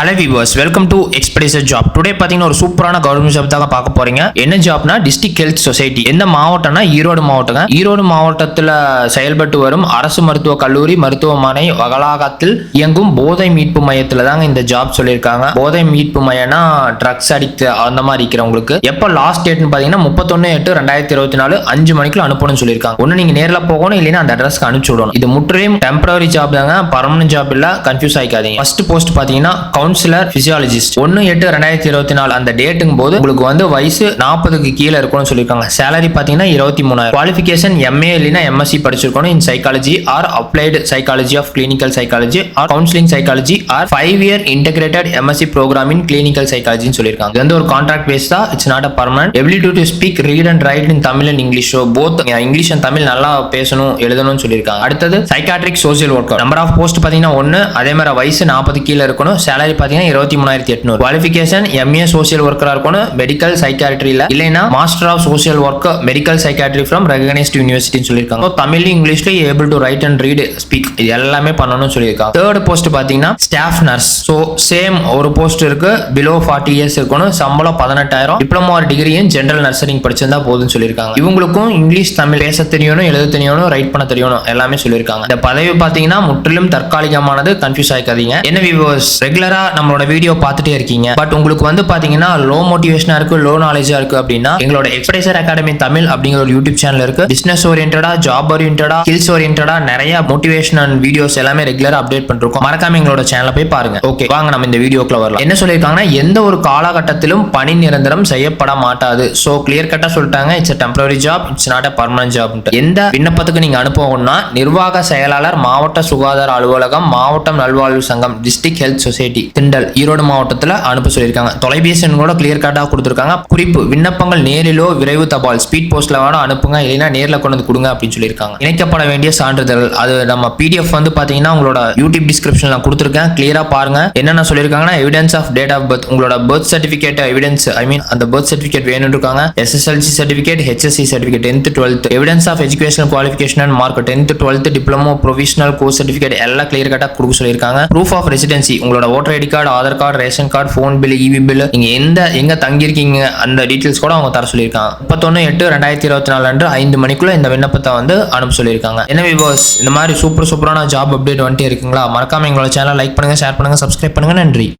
Hello viewers welcome to expressor job today பார்த்தீங்கன்னா ஒரு சூப்பரான கவர்மெண்ட் ஜாப் தான் பார்க்க போறீங்க. என்ன ஜாப்னா டிஸ்ட்ரிக்ட் ஹெல்த் சொசைட்டி எந்த மாவட்டம்னா ஈரோடு மாவட்டங்க. ஈரோடு மாவட்டத்தில் செயல்பட்டு வரும் அரசு மருத்துவ கல்லூரி மருத்துவமனை வளாகத்தில் இயங்கும் போதை மீட்பு மையத்தில் தாங்க இந்த ஜாப் சொல்லியிருக்காங்க. போதை மீட்பு மையம்னா ட்ரக்ஸ் அடிக்ட் அந்த மாதிரி இருக்கிறவங்களுக்கு. எப்போ லாஸ்ட் டேட்னு பார்த்தீங்கன்னா முப்பத்தொன்னு எட்டு ரெண்டாயிரத்தி இருபத்தி நாலு அஞ்சு மணிக்குள்ள அனுப்பணும்னு சொல்லியிருக்காங்க. ஒன்று நீங்கள் நேரில் போகணும் இல்லைன்னா அந்த அட்ரஸ்க்கு அனுப்பிச்சு விடணும். இது முற்றிலும் டெம்பரரி ஜாப் தாங்க. பர்மனன்ட் ஜாப் இல்லை கன்ஃபியூஸ் ஆகிக்காதீங்க ஃபர்ஸ்ட் போஸ்ட் பார்த்தீங்கன்னா கவுன்சிலர் பிசியாலஜிஸ்ட் ஒன்று எட்டு ரெண்டாயிரத்தி இருபத்தி நாலு அந்த டேட்டுங்கும் போது உங்களுக்கு வந்து வயசு நாற்பதுக்கு கீழே இருக்கணும்னு சொல்லியிருக்காங்க. சேலரி பார்த்தீங்கன்னா இருபத்தி மூணாயிரம். குவாலிஃபிகேஷன் எம்ஏ இல்லைன்னா எம்எஸ்சி படிச்சிருக்கணும். In psychology or applied psychology of clinical psychology or counselling psychology or five year integrated MSc programme in clinical சைக்காலஜின்னு சொல்லியிருக்காங்க. இது வந்து ஒரு கான்ட்ராக்ட் பேஸ் தான் it's not a permanent ability to speak read and write in Tamil and English both English and Tamil நல்லா பேசணும் எழுதணும்னு சொல்லியிருக்காங்க. அடுத்தது psychiatric social worker number of post பார்த்தீங்கன்னா ஒன்று அதே மாதிரி வயசு நாற்பது கீழே இருக்கணும். சேலரி பார்த்தீங்கன்னா இருபத்தி மூணாயிரத்தி எட்நூறு. குவாலிஃபிகேஷன் எம்ஏ சோசியல் ஒர்க்கராக இருக்கணும். மெடிக்கல் சைக்காட்ரியில் இல்லைனா master of social work medical psychiatry from recognised யூனிவர்சிட்டின்னு சொல்லியிருக்காங்க. தமிழ் இங்கிலீஷ்ல able to write and read speak இது எல்லாமே பண்ணணும்னு சொல்லியிருக்காங்க. தேர்ட் போஸ்ட் பார்த்தீங்கன்னா ஸ்டாஃப் நர்ஸ் ஸோ சேம் ஒரு போஸ்ட் இருக்கு. பிலோ ஃபார்ட்டி இயர்ஸ் இருக்கணும். சம்பளம் பதினெட்டாயிரம். டிப்ளமோ ஒரு டிகிரியும் ஜென்ரல் நர்சரிங் படிச்சிருந்தா போதும்னு சொல்லியிருக்காங்க. இவங்களுக்கும் இங்கிலீஷ் தமிழ் பேச தெரியணும் எழுத தெரியணும் ரைட் பண்ண தெரியணும். எல்லாமே சொல்லியிருக்காங்க. இந்த பதவி பார்த்தீங்கன்னா முற்றிலும் தற்காலிகமானது. கன்ஃபியூஸ் ஆகிக்காதீங்க என்ன வியூவர்ஸ் ரெகுலரா நம்மளோட வீடியோ பார்த்துட்டே இருக்கீங்க. பட் உங்களுக்கு வந்து பாத்தீங்கன்னா லோ மோட்டிவேஷனா இருக்கு லோ நாலேஜா இருக்கு அப்படின்னா எங்களோட எக்ஸ்பிரேசர் அகாடமி தமிழ் அப்படிங்கிற ஒரு யூடியூப் சேனல் இருக்கு. பிசினஸ் ஓரியன்டா ஜாப் ஓரியன்டா ஸ்கில்ஸ் ஓரியன்டா நிறைய மோட்டிவேஷன் அண்ட் வீடியோஸ் எல்லாமே ரெகுலரா அப்டேட் பண்ணிருக்கோம். மறக்காம எங்களோட சேனலை போய் பாருங்க. ஓகே வாங்க நம்ம இந்த வீடியோக்குள்ள வரலாம். என்ன சொல்லியிருக்காங்கன்னா எந்த ஒரு காலகட்டத்திலும் பணி நிரந்தரம் செய்யப்பட மாட்டாது. சோ கிளியர் கட்டா சொல்லிட்டாங்க. It's temporary job it's not a permanent job எந்த விண்ணப்பத்துக்கு நீங்க அனுப்பணும்னா நிர்வாக செயலாளர் மாவட்ட சுகாதார அலுவலகம் மாவட்டம் நல்வாழ்வு சங்கம் district health society Thindal Erode மாவட்டத்தில் அனுப்ப சொல்லியிருக்காங்க. தொலைபேசி எண் கூட கிளியர் கட்டாக கொடுத்துருக்காங்க. குறிப்பு விண்ணப்பங்கள் நேரிலோ விரைவு தபால் ஸ்பீட் போஸ்ட்ல வேணும் அனுப்புங்க இல்லைன்னா நேரில் கொண்டு வந்து கொடுங்க அப்படின்னு சொல்லியிருக்காங்க. இணைக்கப்பட வேண்டிய சான்றிதழ் அது நம்ம பிடிஎஃப் வந்து பார்த்தீங்கன்னா உங்களோட யூடியூப் டிஸ்கிரிப்ஷன் நான் கொடுத்துருக்கேன். கிளியரா பாருங்க. என்னென்ன சொல்லியிருக்காங்கன்னா evidence of date of birth உங்களோட birth certificate evidence I mean அந்த பர்த் சர்டிஃபிகேட் வேணும்னு இருக்காங்க. SSLC certificate HSC certificate tenth twelfth evidence of education qualification and mark tenth twelfth diploma professional course certificate எல்லாம் கிளியர் கட்டாக கொடுக்க சொல்லியிருக்காங்க. Proof of residency உங்களோட voter ID card Aadhaar card ration card phone bill EV bill நீங்கள் எந்த எங்கே தங்கியிருக்கீங்க அந்த details கூட அவங்க தர சொல்லியிருக்காங்க. முப்பத்தொன்னு எட்டு ரெண்டாயிரத்தி இருபத்தி நாலு அன்று ஐந்து மணிக்குள்ள இந்த விண்ணப்பத்தை வந்து அனுப்ப சொல்லியிருக்காங்க. என்ன விவர்ஸ் இந்த மாதிரி சூப்பர் சூப்பரான ஜாப் அப்டேட் வந்துட்டு இருக்குங்களா? மறக்காம எங்களோட சேனல் லைக் பண்ணுங்க ஷேர் பண்ணுங்க சப்ஸ்கிரைப் பண்ணுங்க. நன்றி.